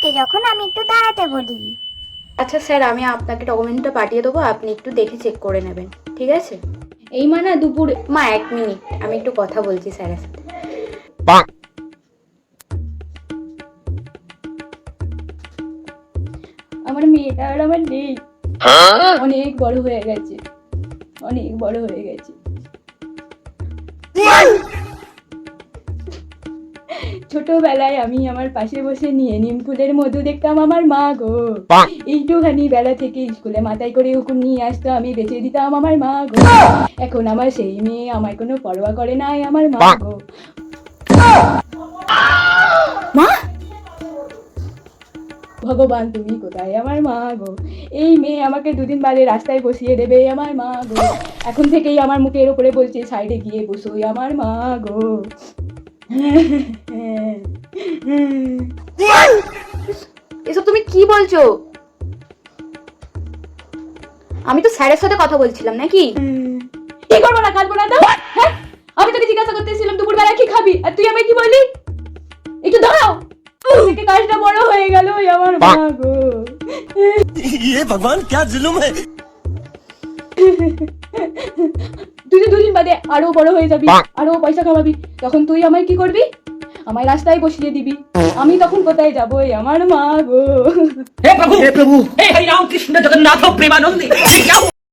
ডাকে যখন আমি একটু দাঁড়াতে বলি। আচ্ছা স্যার আমি আপনাকে ডকুমেন্টটা পাঠিয়ে দেবো আপনি একটু দেখে চেক করে নেবেন ঠিক আছে? এই মা না দুপুর মা এক মিনিট আমি একটু কথা বলছি স্যারের সাথে। আমার মেয়েটা আর আমার নেই। অনেক বড় হয়ে গেছে। অনেক বড় হয়ে গেছে। ছোটবেলায় আমি আমার পাশে বসে নিয়ে নিম ফুলের মধু দেখতাম আমার মা গো। এইটুখানি বেলা থেকে স্কুলে মাথায় করে উকুন নিয়ে আসতো আমি বেঁচে দিতাম আমার মা গো। এখন আমার সেই মেয়ে আমার কোনো পরোয়া করে নাই আমার মা গো। মা? ভগবান তুমি কোথায় আমার মা গো? এই মেয়ে আমাকে দুদিন বাদে রাস্তায় বসিয়ে দেবে আমার মা গো। এখন থেকেই আমার মুখের ওপরে বলছে সাইডে গিয়ে বসোই আমার মা গো। এসব তুমি কি বলছো আমি তো স্যারের সাথে কথা বলছিলাম নাকি কি করবো না কাটবো না তো হ্যাঁ আমি তোকে জিজ্ঞাসা করতেছিলাম দুপুরবেলা কি খাবি আর তুই আমায় কি বললি একটু দাঁড়াও থেকে কাজটা বড় হয়ে গেল ওই আমার মা গো ये भगवान क्या जुलुम है তুই তো দুদিন বাদে আরো বড় হয়ে যাবি আরো পয়সা কামাবি তখন তুই আমায় কি করবি আমায় রাস্তায় বসিয়ে দিবি। আমি তখন কোথায় যাব আমার মা গো। হে প্রভু! হে প্রভু! হে হরি রাম কৃষ্ণ জগন্নাথ প্রেমানন্দে।